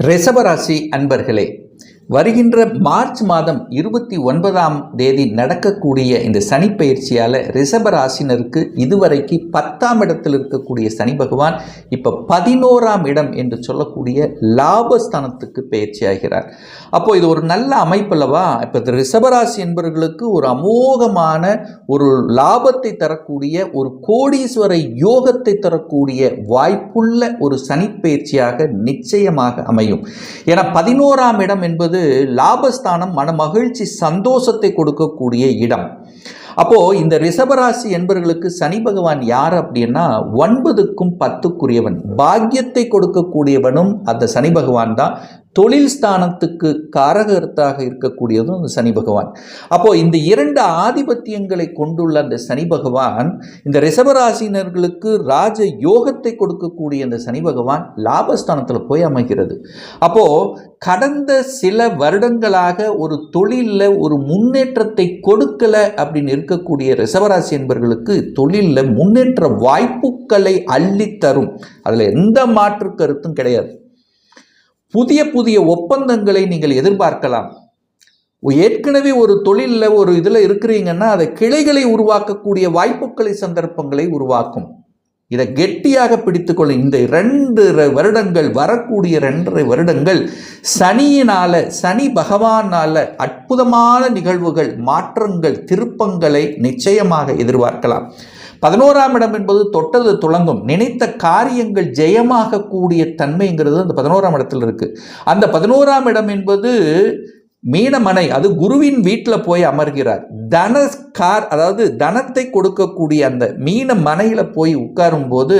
ரிஷபராசி அன்பர்களே வருகின்ற மார்ச் மாதம் இருபத்தி ஒன்பதாம் தேதி நடக்கக்கூடிய இந்த சனி பயிற்சியால் ரிஷபராசினருக்கு இதுவரைக்கு பத்தாம் இடத்தில் இருக்கக்கூடிய சனி பகவான் இப்போ பதினோராம் இடம் என்று சொல்லக்கூடிய லாபஸ்தானத்துக்கு பயிற்சி ஆகிறார் அப்போ இது ஒரு நல்ல அமைப்பல்லவா இப்போ இந்த ரிஷபராசி என்பவர்களுக்கு ஒரு அமோகமான ஒரு லாபத்தை தரக்கூடிய ஒரு கோடீஸ்வர யோகத்தை தரக்கூடிய வாய்ப்புள்ள ஒரு சனிப்பெயர்ச்சியாக நிச்சயமாக அமையும். ஏன்னா பதினோராம் இடம் என்பது லாபஸ்தானம் மன மகிழ்ச்சி சந்தோஷத்தை கொடுக்கக்கூடிய இடம். அப்போ இந்த ரிஷபராசி என்பவர்களுக்கு சனி பகவான் யார் அப்படின்னா ஒன்பதுக்கும் பத்துக்குரியவன். பாக்கியத்தை கொடுக்கக்கூடியவனும் அந்த சனி பகவான் தான். தொழில் ஸ்தானத்துக்கு காரகர்த்தாக இருக்கக்கூடியதும் அந்த சனி பகவான். அப்போ இந்த இரண்டு ஆதிபத்தியங்களை கொண்டுள்ள அந்த சனி பகவான் இந்த ரிஷபராசினர்களுக்கு ராஜ யோகத்தை கொடுக்கக்கூடிய அந்த சனி பகவான் லாபஸ்தானத்தில் போய் அமைகிறது. அப்போ கடந்த சில வருடங்களாக ஒரு தொழிலில் ஒரு முன்னேற்றத்தை கொடுக்கல அப்படின்னு இருக்கக்கூடிய ரிஷபராசி என்பவர்களுக்கு தொழிலில் முன்னேற்ற வாய்ப்புகளை அள்ளித்தரும். அதில் எந்த மாற்று கருத்தும் கிடையாது. புதிய புதிய ஒப்பந்தங்களை நீங்கள் எதிர்பார்க்கலாம். ஏற்கனவே ஒரு தொழிலில் ஒரு இதில் இருக்கிறீங்கன்னா அதை கிளைகளை உருவாக்கக்கூடிய வாய்ப்புகளை சந்தர்ப்பங்களை உருவாக்கும். இதை கெட்டியாக பிடித்துக்கொள்ள இந்த ரெண்டு வருடங்கள் வரக்கூடிய ரெண்டரை வருடங்கள் சனியினால சனி பகவானால அற்புதமான நிகழ்வுகள் மாற்றங்கள் திருப்பங்களை நிச்சயமாக எதிர்பார்க்கலாம். பதினோராம் இடம் என்பது தொட்டது துளங்கும். நினைத்த காரியங்கள் ஜெயமாக கூடிய தன்மைங்கிறது அந்த பதினோராம் இடத்துல இருக்கு. அந்த பதினோராம் இடம் என்பது மீனமனை அது குருவின் வீட்டில் போய் அமர்கிறார். தன கார் அதாவது தனத்தை கொடுக்கக்கூடிய அந்த மீன மனையில் போய் உட்காரும் போது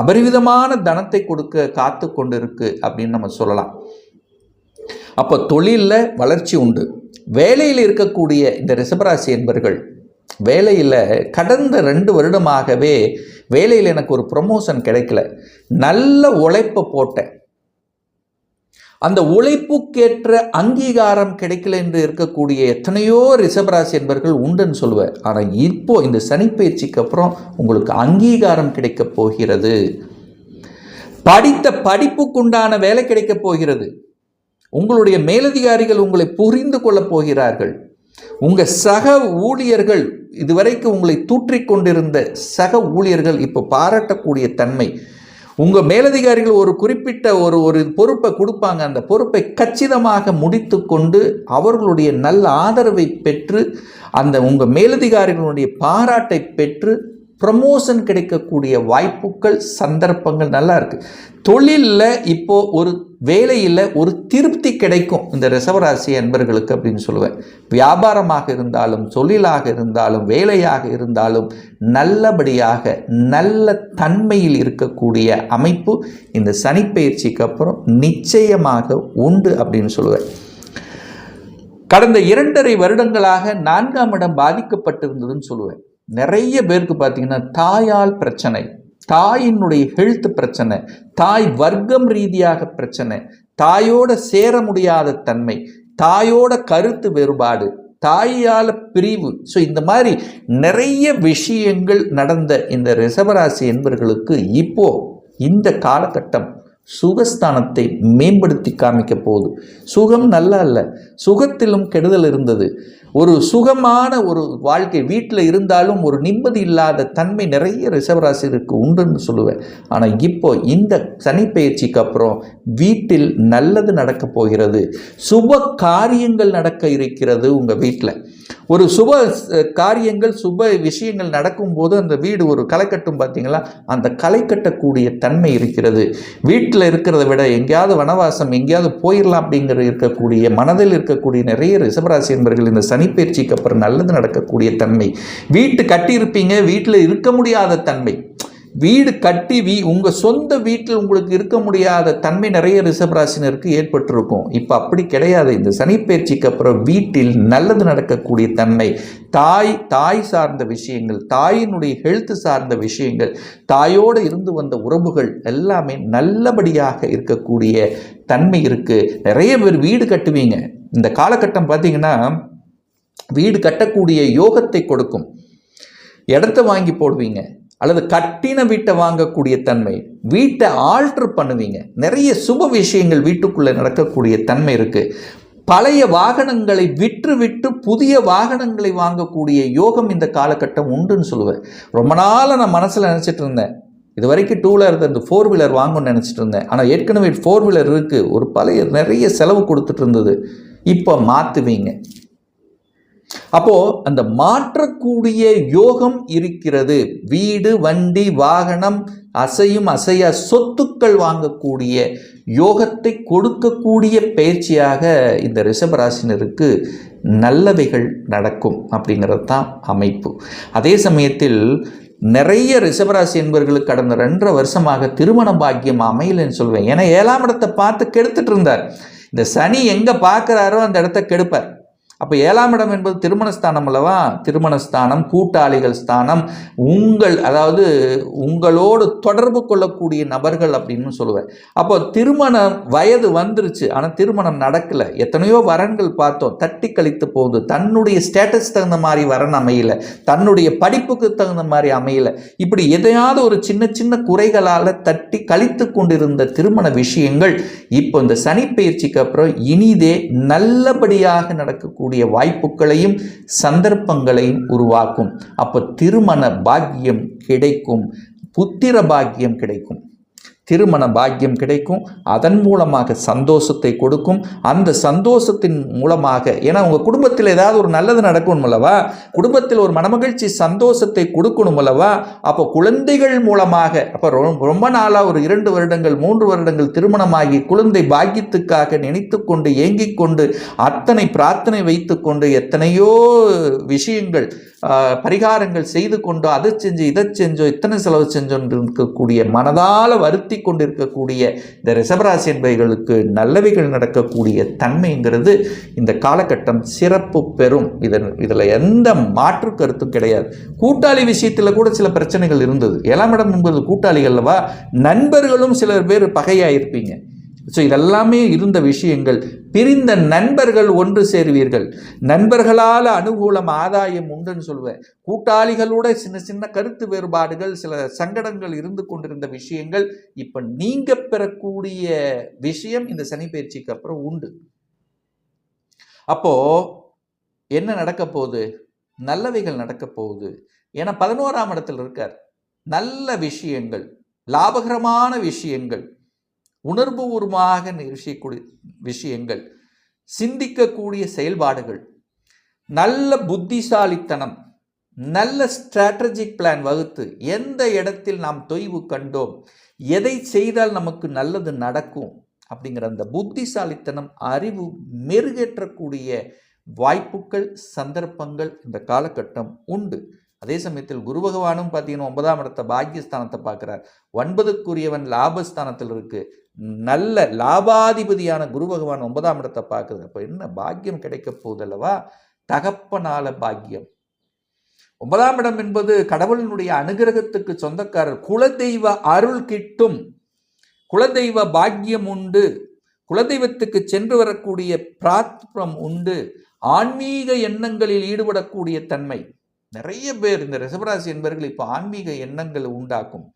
அபரிவிதமான தனத்தை கொடுக்க காத்து கொண்டு இருக்கு அப்படின்னு நம்ம சொல்லலாம். அப்போ தொழிலில் வளர்ச்சி உண்டு. வேலையில் இருக்கக்கூடிய இந்த ரிஷபராசி என்பர்கள் வேலையில் கடந்த ரெண்டு வருடமாகவே வேலையில் எனக்கு ஒரு ப்ரொமோஷன் கிடைக்கல. நல்ல உழைப்பை போட்டேன். அந்த உழைப்புக்கேற்ற அங்கீகாரம் கிடைக்கல என்று இருக்கக்கூடிய எத்தனையோ ரிஷபராசி என்பர்கள் உண்டுன்னு சொல்லுவேன் ஆனால் இப்போ இந்த சனிப்பயிற்சிக்கு அப்புறம் உங்களுக்கு அங்கீகாரம் கிடைக்கப் போகிறது. படித்த படிப்புக்குண்டான வேலை கிடைக்கப் போகிறது. உங்களுடைய மேலதிகாரிகள் உங்களை புரிந்து கொள்ளப் போகிறார்கள். உங்கள் சக ஊழியர்கள் இதுவரைக்கும் உங்களை தூற்றிக் கொண்டிருந்த சக ஊழியர்கள் இப்போ பாராட்டக்கூடிய தன்மை. உங்கள் மேலதிகாரிகள் ஒரு குறிப்பிட்ட ஒரு ஒரு பொறுப்பை கொடுப்பாங்க. அந்த பொறுப்பை கச்சிதமாக முடித்து கொண்டு அவர்களுடைய நல்ல ஆதரவை பெற்று அந்த உங்கள் மேலதிகாரிகளுடைய பாராட்டை பெற்று ப்ரமோஷன் கிடைக்கக்கூடிய வாய்ப்புகள் சந்தர்ப்பங்கள் நல்லா இருக்குது தொழிலில் இப்போது ஒரு வேலையில் ஒரு திருப்தி கிடைக்கும். இந்த ரிசவராசி அன்பர்களுக்கு அப்படின்னு சொல்லுவேன். வியாபாரமாக இருந்தாலும் தொழிலாக இருந்தாலும் வேலையாக இருந்தாலும் நல்லபடியாக நல்ல தன்மையில் இருக்கக்கூடிய அமைப்பு இந்த சனிப்பயிற்சிக்கு அப்புறம் நிச்சயமாக உண்டு அப்படின்னு சொல்லுவேன். கடந்த இரண்டரை வருடங்களாக நான்காம் இடம் பாதிக்கப்பட்டிருந்ததுன்னு சொல்லுவேன். நிறைய பேருக்கு பார்த்தீங்கன்னா தாயால் பிரச்சனை தாயினுடைய ஹெல்த் பிரச்சனை தாய் வர்க்கம் ரீதியாக பிரச்சனை தாயோட சேர முடியாத தன்மை தாயோட கருத்து வேறுபாடு தாயால் பிரிவு. ஸோ இந்த மாதிரி நிறைய விஷயங்கள் நடந்த இந்த ரிசவராசி என்பவர்களுக்கு இப்போ இந்த காலகட்டம் சுகஸ்தானத்தை மேம்படுத்தி காமிக்க போகுது. சுகம் நல்லா இல்லை சுகத்திலும் கெடுதல் இருந்தது. ஒரு சுகமான ஒரு வாழ்க்கை வீட்டில் இருந்தாலும் ஒரு நிம்மதி இல்லாத தன்மை நிறைய ரிசவராசிற்கு உண்டுன்னு சொல்லுவேன். ஆனால் இப்போ இந்த சனிப்பயிற்சிக்கு அப்புறம் வீட்டில் நல்லது நடக்க போகிறது. சுப காரியங்கள் நடக்க இருக்கிறது உங்கள் வீட்டில். ஒரு சுப காரியங்கள் சுப விஷயங்கள் நடக்கும்போது அந்த வீடு ஒரு களை கட்டும் பார்த்தீங்களா? அந்த களை கட்டக்கூடிய தன்மை இருக்கிறது. வீட்டில் இருக்கிறத விட எங்கேயாவது வனவாசம் எங்கேயாவது போயிடலாம் அப்படிங்கிற இருக்கக்கூடிய மனதில் இருக்கக்கூடிய நிறைய ரிசபராசி என்பர்கள் இந்த சனிப்பயிற்சிக்கு அப்புறம் நல்லது நடக்கக்கூடிய தன்மை. வீட்டு கட்டியிருப்பீங்க வீட்டில் இருக்க முடியாத தன்மை. வீடு கட்டி வீ உங்கள் சொந்த வீட்டில் உங்களுக்கு இருக்க முடியாத தன்மை நிறைய ரிஷபராசினருக்கு ஏற்பட்டிருக்கும். இப்போ அப்படி கிடையாது. இந்த சனிப்பயிற்சிக்கு அப்புறம் வீட்டில் நல்லது நடக்கக்கூடிய தன்மை தாய் தாய் சார்ந்த விஷயங்கள் தாயினுடைய ஹெல்த் சார்ந்த விஷயங்கள் தாயோடு இருந்து வந்த உறவுகள் எல்லாமே நல்லபடியாக இருக்கக்கூடிய தன்மை இருக்குது நிறைய பேர் வீடு கட்டுவீங்க. இந்த காலகட்டம் பார்த்திங்கன்னா வீடு கட்டக்கூடிய யோகத்தை கொடுக்கும். இடத்த வாங்கி போடுவீங்க. அல்லது கட்டின வீட்டை வாங்கக்கூடிய தன்மை வீட்டை ஆல்ட்ரு பண்ணுவீங்க. நிறைய சுப விஷயங்கள் வீட்டுக்குள்ளே நடக்கக்கூடிய தன்மை இருக்குது பழைய வாகனங்களை விற்று விட்டு புதிய வாகனங்களை வாங்கக்கூடிய யோகம் இந்த காலகட்டம் உண்டுன்னு சொல்லுவேன். ரொம்ப நாளாக நான் மனசில் நினச்சிட்டு இருந்தேன். இது வரைக்கும் டூ வீலர் இந்த ஃபோர் வீலர் வாங்கணும்னு நினச்சிட்டு இருந்தேன். ஆனால் ஏற்கனவே ஃபோர் வீலர் இருக்குது ஒரு பழைய நிறைய செலவு கொடுத்துட்டு இருந்தது. இப்போ மாற்றுவீங்க அப்போது அந்த மாற்றக்கூடிய யோகம் இருக்கிறது. வீடு வண்டி வாகனம் அசையும் அசையா சொத்துக்கள் வாங்கக்கூடிய யோகத்தை கொடுக்கக்கூடிய பயிற்சியாக இந்த ரிஷபராசினருக்கு நல்லவைகள் நடக்கும் அப்படிங்கிறது தான் அமைப்பு. அதே சமயத்தில் நிறைய ரிஷபராசி என்பவர்களுக்கு கடந்த ரெண்டரை வருஷமாக திருமண பாக்கியம் அமையலைன்னு சொல்லுவேன் ஏன்னா ஏழாம் இடத்தை பார்த்து கெடுத்துட்டு இருந்தார். இந்த சனி எங்கே பார்க்குறாரோ அந்த இடத்த கெடுப்பார். அப்போ ஏழாம் இடம் என்பது திருமணஸ்தானம் அல்லவா? திருமணஸ்தானம் கூட்டாளிகள் ஸ்தானம். உங்கள் அதாவது உங்களோடு தொடர்பு கொள்ளக்கூடிய நபர்கள் அப்படின்னு சொல்லுவேன் அப்போ திருமணம் வயது வந்துருச்சு. ஆனால் திருமணம் நடக்கலை. எத்தனையோ வரன்கள் பார்த்தோம். தட்டி கழித்து போகுது. தன்னுடைய ஸ்டேட்டஸ் தகுந்த மாதிரி வரன் அமையல. தன்னுடைய படிப்புக்கு தகுந்த மாதிரி அமையல. இப்படி எதையாவது ஒரு சின்ன சின்ன குறைகளால் தட்டி கழித்து கொண்டிருந்த திருமண விஷயங்கள் இப்போ இந்த சனி பயிற்சிக்கு அப்புறம் இனிதே நல்லபடியாக நடக்கக்கூடிய கூடிய வாய்ப்புகளையும் சந்தர்ப்பங்களையும் உருவாக்கும். அப்போ திருமண பாக்கியம் கிடைக்கும் புத்திர பாக்கியம் கிடைக்கும். திருமண பாக்கியம் கிடைக்கும். அதன் மூலமாக சந்தோஷத்தை கொடுக்கும். அந்த சந்தோஷத்தின் மூலமாக ஏன்னா உங்கள் குடும்பத்தில் ஏதாவது ஒரு நல்லது நடக்கணும் அல்லவா? குடும்பத்தில் ஒரு மனமகிழ்ச்சி சந்தோஷத்தை கொடுக்கணும் அல்லவா? அப்போ குழந்தைகள் மூலமாக அப்போ ரொம்ப நாளாக ஒரு இரண்டு வருடங்கள் மூன்று வருடங்கள் திருமணமாகி குழந்தை பாக்கியத்துக்காக நினைத்து கொண்டு ஏங்கிக் கொண்டு அத்தனை பிரார்த்தனை வைத்து கொண்டு எத்தனையோ விஷயங்கள் பரிகாரங்கள் செய்து கொண்டோ அதை செஞ்சு இதை செஞ்சோ இத்தனை செலவு செஞ்சோன்னு இருக்கக்கூடிய மனதால் வருத்தி கொண்டிருக்கக்கூடிய இந்த ரிசபராசி என்பவர்களுக்கு நல்லவைகள் நடக்கக்கூடிய தன்மைங்கிறது இந்த காலகட்டம் சிறப்பு பெறும். இதன் இதில் எந்த மாற்று கருத்தும் கிடையாது. கூட்டாளி விஷயத்தில் கூட சில பிரச்சனைகள் இருந்தது. ஏழாம் இடம் என்பது கூட்டாளிகள்லவா நண்பர்களும் சிலர் பேர் பகையாக இருப்பீங்க ஸோ இதெல்லாமே இருந்த விஷயங்கள். பிரிந்த நண்பர்கள் ஒன்று சேருவீர்கள். நண்பர்களால் அனுகூலம் ஆதாயம் உண்டுன்னு சொல்லுவேன். கூட்டாளிகளோட சின்ன சின்ன கருத்து வேறுபாடுகள் சில சங்கடங்கள் இருந்து கொண்டிருந்த விஷயங்கள் இப்போ நீங்கள் பெறக்கூடிய விஷயம் இந்த சனி பயிற்சிக்கு அப்புறம் உண்டு. அப்போ என்ன நடக்க போகுது? நல்லவைகள் நடக்க போகுது. ஏன்னா பதினோராம் இடத்தில் இருக்கார். நல்ல விஷயங்கள் லாபகரமான விஷயங்கள். உணர்வுபூர்வமாக விஷயக்கூடிய விஷயங்கள் சிந்திக்கக்கூடிய செயல்பாடுகள் நல்ல புத்திசாலித்தனம் நல்ல ஸ்ட்ராட்டஜிக் பிளான் வகுத்து எந்த இடத்தில் நாம் தொய்வு கண்டோம் எதை செய்தால் நமக்கு நல்லது நடக்கும் அப்படிங்கிற அந்த புத்திசாலித்தனம் அறிவு மெருகேற்றக்கூடிய வாய்ப்புகள் சந்தர்ப்பங்கள் இந்த காலகட்டம் உண்டு. அதே சமயத்தில் குரு பகவானும் பார்த்தீங்கன்னா ஒன்பதாம் இடத்த பாக்கியஸ்தானத்தை பார்க்குறார். ஒன்பதுக்குரியவன் லாபஸ்தானத்தில் இருக்குது நல்ல லாபாதிபதியான குரு பகவான் ஒன்பதாம் இடத்தை பார்க்குறது அப்போ என்ன பாக்கியம் கிடைக்க போகுதல்லவா தகப்பனால பாக்கியம். ஒன்பதாம் இடம் என்பது கடவுளினுடைய அனுகிரகத்துக்கு சொந்தக்காரர். குலதெய்வ அருள் கிட்டும். குலதெய்வ பாக்கியம் உண்டு. குலதெய்வத்துக்கு சென்று வரக்கூடிய பிரார்த்தம் உண்டு. ஆன்மீக எண்ணங்களில் ஈடுபடக்கூடிய தன்மை. நிறைய பேர் இந்த ரிசபராசி என்பவர்கள் இப்போ ஆன்மீக எண்ணங்கள் உண்டாக்கும்.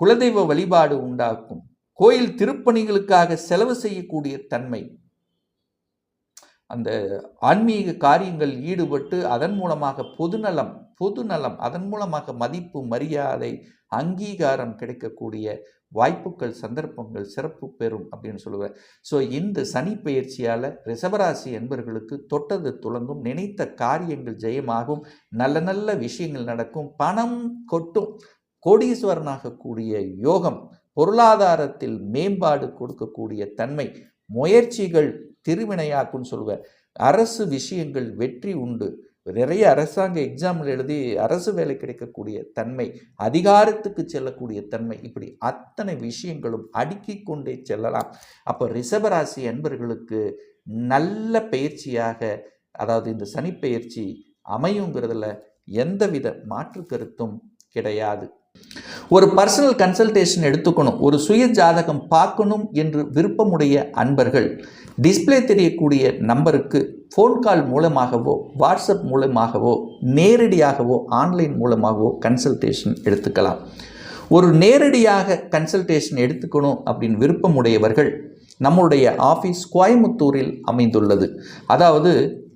குலதெய்வ வழிபாடு உண்டாக்கும். கோயில் திருப்பணிகளுக்காக செலவு செய்யக்கூடிய தன்மை. அந்த ஆன்மீக காரியங்கள் ஈடுபட்டு அதன் மூலமாக பொதுநலம் பொதுநலம் அதன் மூலமாக மதிப்பு மரியாதை அங்கீகாரம் கிடைக்கக்கூடிய வாய்ப்புகள் சந்தர்ப்பங்கள் சிறப்பு பெறும் அப்படின்னு சொல்லுவேன் ஸோ இந்த சனி பயிற்சியால் ரிசவராசி என்பர்களுக்கு தொட்டது துளங்கும் நினைத்த காரியங்கள் ஜெயமாகும் நல்ல நல்ல விஷயங்கள் நடக்கும் பணம் கொட்டும் கோடீஸ்வரனாகக்கூடிய யோகம் பொருளாதாரத்தில் மேம்பாடு கொடுக்கக்கூடிய தன்மை முயற்சிகள் திருவினையாக்குன்னு சொல்லுவேன் அரசு விஷயங்கள் வெற்றி உண்டு. நிறைய அரசாங்க எக்ஸாமில் எழுதி அரசு வேலை கிடைக்கக்கூடிய தன்மை அதிகாரத்துக்கு செல்லக்கூடிய தன்மை இப்படி அத்தனை விஷயங்களும் அடுக்கி கொண்டே செல்லலாம். அப்போ ரிஷபராசி அன்பர்களுக்கு நல்ல பயிற்சியாக அதாவது இந்த சனி பயிற்சி அமையுங்கிறதுல எந்தவித மாற்று கருத்தும் கிடையாது. ஒரு பர்சனல் கன்சல்டேஷன் எடுத்துக்கணும். ஒரு சுய ஜாதகம் பார்க்கணும் என்று விருப்பமுடைய அன்பர்கள். டிஸ்ப்ளே தெரியக்கூடிய நம்பருக்கு ஃபோன் கால் மூலமாகவோ வாட்ஸ்அப் மூலமாகவோ நேரடியாகவோ ஆன்லைன் மூலமாகவோ கன்சல்டேஷன் எடுத்துக்கலாம். ஒரு நேரடியாக கன்சல்டேஷன் எடுத்துக்கணும் அப்படின்னு விருப்பமுடையவர்கள் நம்முடைய ஆஃபீஸ் கோயமுத்தூரில் அமைந்துள்ளது. அதாவது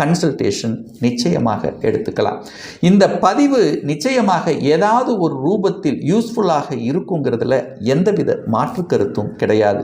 கன்சல்டேஷன் நிச்சயமாக எடுத்துக்கலாம். இந்த பதிவு நிச்சயமாக ஏதாவது ஒரு ரூபத்தில் யூஸ்ஃபுல்லாக இருக்குங்கிறதுல எந்தவித மாற்று கருத்தும் கிடையாது.